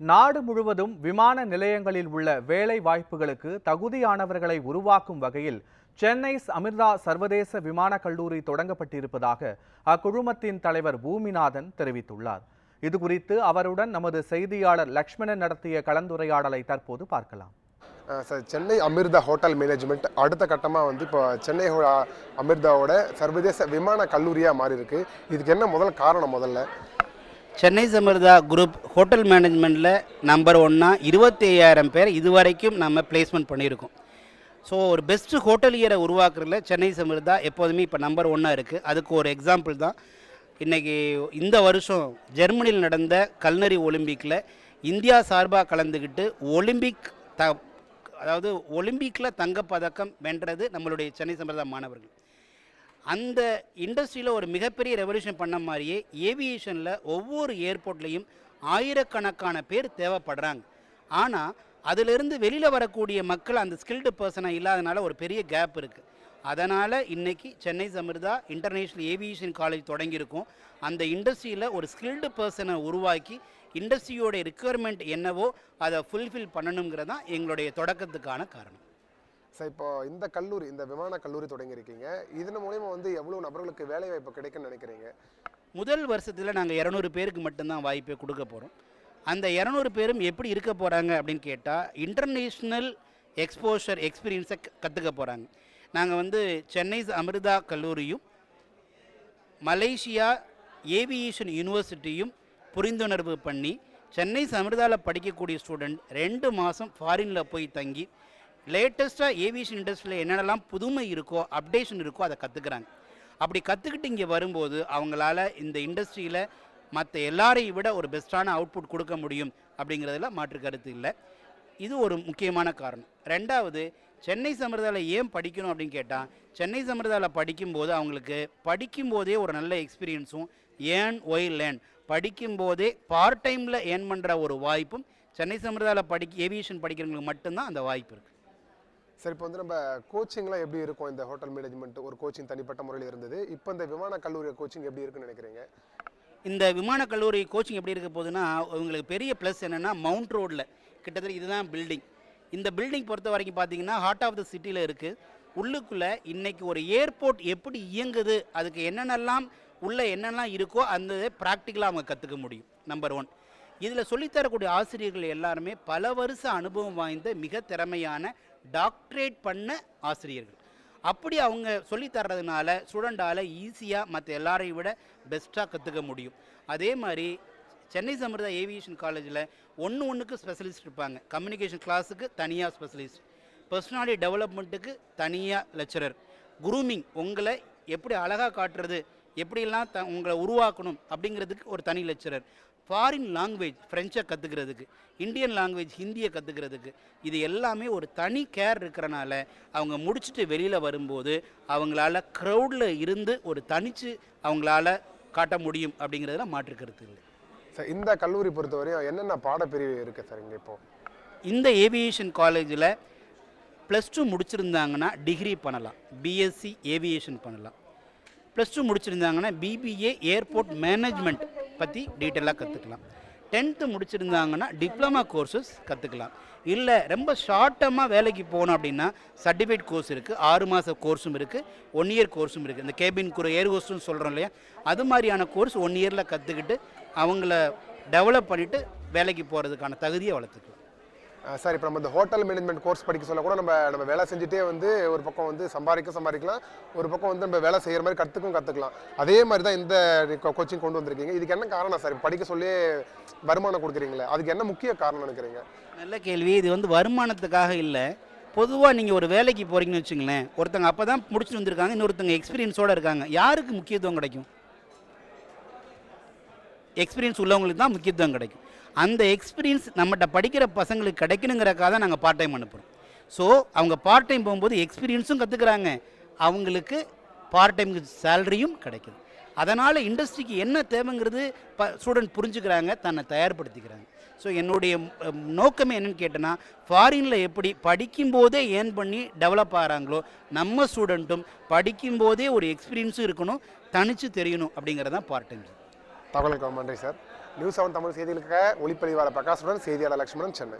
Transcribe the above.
நாடு முழுவதும் விமான நிலையங்களில் உள்ள வேலை வாய்ப்புகளுக்கு தகுதியானவர்களை உருவாக்கும் வகையில் சென்னை அமிர்தா சர்வதேச விமான கல்லூரி தொடங்கப்பட்டிருப்பதாக அக்குழுமத்தின் தலைவர் பூமிநாதன் தெரிவித்துள்ளார். இதுகுறித்து அவருடன் நமது செய்தியாளர் லக்ஷ்மணன் நடத்திய கலந்துரையாடலை தற்போது பார்க்கலாம். Sir Chennai Amirtha hotel management அடுத்த கட்டமாக வந்து இப்போ சென்னை அமிர்தாவோட சர்வதேச விமான கல்லூரியாக மாறி இருக்கு இதுக்கு என்ன முதல் காரணம் முதல்ல? சென்னை சமர்தா குரூப் ஹோட்டல் மேனேஜ்மெண்ட்டில் நம்பர் ஒன்றா இருபத்தி ஐயாயிரம் பேர் இதுவரைக்கும் நம்ம பிளேஸ்மெண்ட் பண்ணியிருக்கோம். ஸோ ஒரு பெஸ்ட்டு ஹோட்டலியரை உருவாக்குறதுல சென்னை சமர்தா எப்போதுமே இப்போ நம்பர் ஒன்னாக இருக்குது அதுக்கு ஒரு எக்ஸாம்பிள் தான். இன்றைக்கி இந்த வருஷம் ஜெர்மனியில் நடந்த கல்னரி ஒலிம்பிக்கில் இந்தியா சார்பாக கலந்துக்கிட்டு ஒலிம்பிக் த அதாவது ஒலிம்பிக்கில் தங்கப்பதக்கம் வென்றது நம்மளுடைய சென்னை சமர்தா மாணவர்கள். அந்த இண்டஸ்ட்ரியில் ஒரு மிகப்பெரிய ரெவல்யூஷன் பண்ண மாதிரியே ஏவியேஷனில் ஒவ்வொரு ஏர்போர்ட்லேயும் ஆயிரக்கணக்கான பேர் தேவைப்படுறாங்க. ஆனால் அதிலிருந்து வெளியில் வரக்கூடிய மக்கள் அந்த ஸ்கில்டு பர்சனாக இல்லாதனால ஒரு பெரிய கேப் இருக்குது அதனால் இன்னைக்கு Chennai Samirtha international aviation college தொடங்கியிருக்கோம். அந்த இண்டஸ்ட்ரியில் ஒரு ஸ்கில்டு பர்சனை உருவாக்கி இண்டஸ்ட்ரியோடைய ரெக்குயர்மெண்ட் என்னவோ அதை ஃபுல்ஃபில் பண்ணணுங்கிறது தான் எங்களுடைய தொடக்கத்துக்கான காரணம். சார் இப்போ இந்த கல்லூரி இந்த விமான கல்லூரி தொடங்கியிருக்கீங்க. இதன் மூலயமா வந்து எவ்வளோ நபர்களுக்கு வேலை வாய்ப்பு கிடைக்கும்னு நினைக்கிறீங்க? முதல் வருஷத்தில் நாங்கள் இரநூறு பேருக்கு மட்டும்தான் வாய்ப்பை கொடுக்க போகிறோம் அந்த இரநூறு பேரும் எப்படி இருக்க போகிறாங்க அப்படின்னு கேட்டால் இன்டர்நேஷ்னல் எக்ஸ்போஷர் எக்ஸ்பீரியன்ஸை கற்றுக்க போகிறாங்க நாங்கள் வந்து சென்னை அமிர்தா கல்லூரியும் மலேசியா ஏவியேஷன் யூனிவர்சிட்டியும் புரிந்துணர்வு பண்ணி சென்னை அமிர்தாவில் படிக்கக்கூடிய ஸ்டூடெண்ட் ரெண்டு மாதம் ஃபாரினில் போய் தங்கி லேட்டஸ்ட்டாக ஏவியேஷன் இண்டஸ்ட்ரியில் என்னென்னலாம் புதுமை இருக்கோ அப்டேஷன் இருக்கோ அதை கற்றுக்குறாங்க அப்படி கற்றுக்கிட்டு இங்கே வரும்போது அவங்களால இந்த இண்டஸ்ட்ரியில் மற்ற எல்லாரையும் விட ஒரு பெஸ்ட்டான அவுட்புட் கொடுக்க முடியும் அப்படிங்கிறதுல மாற்று கருத்து இல்லை. இது ஒரு முக்கியமான காரணம். ரெண்டாவது சென்னை சம்பிரதாயில் ஏன் படிக்கணும் அப்படின்னு கேட்டால் சென்னை சம்பிரதாயில் படிக்கும்போது அவங்களுக்கு படிக்கும்போதே ஒரு நல்ல எக்ஸ்பீரியன்ஸும் ஏன் ஒய் லேர்ன் படிக்கும்போதே பார்ட் டைமில் ஏர்ன் பண்ணுற ஒரு வாய்ப்பும் சென்னை சம்பிரதாயில் படிக்க ஏவியேஷன் படிக்கிறவங்களுக்கு மட்டும்தான் அந்த வாய்ப்பு இருக்குது சரி இப்போ வந்து நம்ம கோச்சிங்லாம் எப்படி இருக்கும்? இந்த ஹோட்டல் மேனேஜ்மெண்ட் ஒரு கோச்சிங் தனிப்பட்ட முறையில் இருந்தது. இப்போ இந்த விமான கல்லூரி கோச்சிங் எப்படி இருக்குன்னு நினைக்கிறீங்க? இந்த விமான கல்லூரி கோச்சிங் எப்படி இருக்க போகுதுன்னா உங்களுக்கு பெரிய ப்ளஸ் என்னென்னா மவுண்ட் ரோடில் கிட்டத்தட்ட இதுதான் பில்டிங் இந்த பில்டிங் பொறுத்த வரைக்கும் பார்த்தீங்கன்னா ஹார்ட் ஆஃப் த சிட்டியில் இருக்குது உள்ளுக்குள்ளே இன்றைக்கி ஒரு ஏர்போர்ட் எப்படி இயங்குது அதுக்கு என்னென்னலாம் உள்ளே என்னென்னலாம் இருக்கோ அந்த ப்ராக்டிக்கலாக அவங்க கற்றுக்க முடியும் நம்பர் ஒன் இதில் சொல்லித்தரக்கூடிய ஆசிரியர்கள் எல்லாருமே பல வருஷ அனுபவம் வாய்ந்த மிக திறமையான டாக்டரேட் பண்ண ஆசிரியர்கள். அப்படி அவங்க சொல்லித்தர்றதுனால ஸ்டூடெண்டால் ஈஸியாக மற்ற எல்லாரையும் விட பெஸ்ட்டாக கற்றுக்க முடியும். அதே மாதிரி சென்னை சமிர்தா ஏவியேஷன் காலேஜில் ஒன்று ஒன்றுக்கு ஸ்பெஷலிஸ்ட் இருப்பாங்க. கம்யூனிகேஷன் கிளாஸுக்கு தனியாக ஸ்பெஷலிஸ்ட் பர்சனாலிட்டி டெவலப்மெண்ட்டுக்கு தனியாக லெக்சரர் குரூமிங் உங்களை எப்படி அழகாக காட்டுறது? எப்படியெல்லாம் த உங்களை உருவாக்கணும் அப்படிங்கிறதுக்கு ஒரு தனி லெக்சரர் ஃபாரின் லாங்குவேஜ் ஃப்ரெஞ்சை கற்றுக்கிறதுக்கு இந்தியன் லாங்குவேஜ் ஹிந்தியை கற்றுக்கிறதுக்கு இது எல்லாமே ஒரு தனி கேர் இருக்கிறனால அவங்க முடிச்சுட்டு வெளியில் வரும்போது அவங்களால க்ரௌடில் இருந்து ஒரு தனிச்சு அவங்களால காட்ட முடியும் அப்படிங்கிறதுல மாற்று கருத்து இல்லை. சார் இந்த கல்லூரி பொறுத்தவரையும் என்னென்ன பாடப்பிரிவு இருக்குது சார் இங்கே இப்போ? இந்த ஏவியேஷன் காலேஜில் ப்ளஸ் டூ முடிச்சிருந்தாங்கன்னா டிகிரி பண்ணலாம். பிஎஸ்சி ஏவியேஷன் பண்ணலாம். ப்ளஸ் டூ முடிச்சிருந்தாங்கன்னா பிபிஏ ஏர்போர்ட் மேனேஜ்மெண்ட் பற்றி டீட்டெயிலாக கற்றுக்கலாம் டென்த்து முடிச்சிருந்தாங்கன்னா டிப்ளமா கோர்சஸ் கற்றுக்கலாம் இல்லை ரொம்ப ஷார்ட்டமாக வேலைக்கு போகணும் அப்படின்னா சர்டிஃபிகேட் கோர்ஸ் இருக்குது ஆறு மாத கோர்ஸும் இருக்குது ஒன் இயர் கோர்ஸும் இருக்குது இந்த கேபின் குரு ஏர் கோர்ஸும் சொல்கிறோம் இல்லையா? அது மாதிரியான கோர்ஸ் ஒன் இயரில் கற்றுக்கிட்டு அவங்கள டெவலப் பண்ணிவிட்டு வேலைக்கு போகிறதுக்கான தகுதியை வளர்த்துக்கலாம். சார் இப்போ நம்ம இந்த ஹோட்டல் மேனேஜ்மெண்ட் கோர்ஸ் படிக்க சொல்ல கூட நம்ம நம்ம வேலை செஞ்சுட்டே வந்து ஒரு பக்கம் வந்து சம்பாதிக்க சம்பாதிக்கலாம். ஒரு பக்கம் வந்து நம்ம வேலை செய்கிற மாதிரி கற்றுக்கும் கற்றுக்கலாம் அதே மாதிரி தான் இந்த கோச்சிங் கொண்டு வந்திருக்கீங்க. இதுக்கு என்ன காரணம் சார்? படிக்க சொல்லி வருமானம் கொடுக்குறீங்களே அதுக்கு என்ன முக்கிய காரணம் நினைக்கிறீங்க? நல்ல கேள்வி. இது வந்து வருமானத்துக்காக இல்லை. பொதுவாக நீங்கள் ஒரு வேலைக்கு போகிறீங்கன்னு வச்சுங்களேன் ஒருத்தங்க அப்போ தான் முடிச்சுட்டு வந்திருக்காங்க இன்னொருத்தங்க எக்ஸ்பீரியன்ஸோடு இருக்காங்க. யாருக்கு முக்கியத்துவம் கிடைக்கும்? எக்ஸ்பீரியன்ஸ் உள்ளவங்களுக்கு தான் முக்கியத்துவம் கிடைக்கும். அந்த எக்ஸ்பீரியன்ஸ் நம்மகிட்ட படிக்கிற பசங்களுக்கு கிடைக்கணுங்கிறக்காக தான் நாங்கள் பார்ட் டைம் அனுப்புகிறோம் ஸோ அவங்க பார்ட் டைம் போகும்போது எக்ஸ்பீரியன்ஸும் கற்றுக்குறாங்க அவங்களுக்கு பார்ட் டைம் சேலரியும் கிடைக்குது. அதனால் இண்டஸ்ட்ரிக்கு என்ன தேவைங்கிறது ப ஸ்டூடெண்ட் புரிஞ்சுக்கிறாங்க தன்னை தயார்படுத்திக்கிறாங்க. ஸோ என்னுடைய நோக்கமே என்னன்னு கேட்டேன்னா ஃபாரினில் எப்படி படிக்கும்போதே ஏர்ன் பண்ணி டெவலப் ஆகிறாங்களோ நம்ம ஸ்டூடெண்ட்டும் படிக்கும்போதே ஒரு எக்ஸ்பீரியன்ஸும் இருக்கணும் தனித்து தெரியணும் அப்படிங்கிறது தான் பார்ட் டைம் தகவலுக்கு நன்றி சார். நியூஸ் செவன் தமிழ் செய்திகளுக்காக ஒளிப்பதிவாளர் பிரகாஷுடன் செய்தியாளர் லட்சுமணன் சென்னை.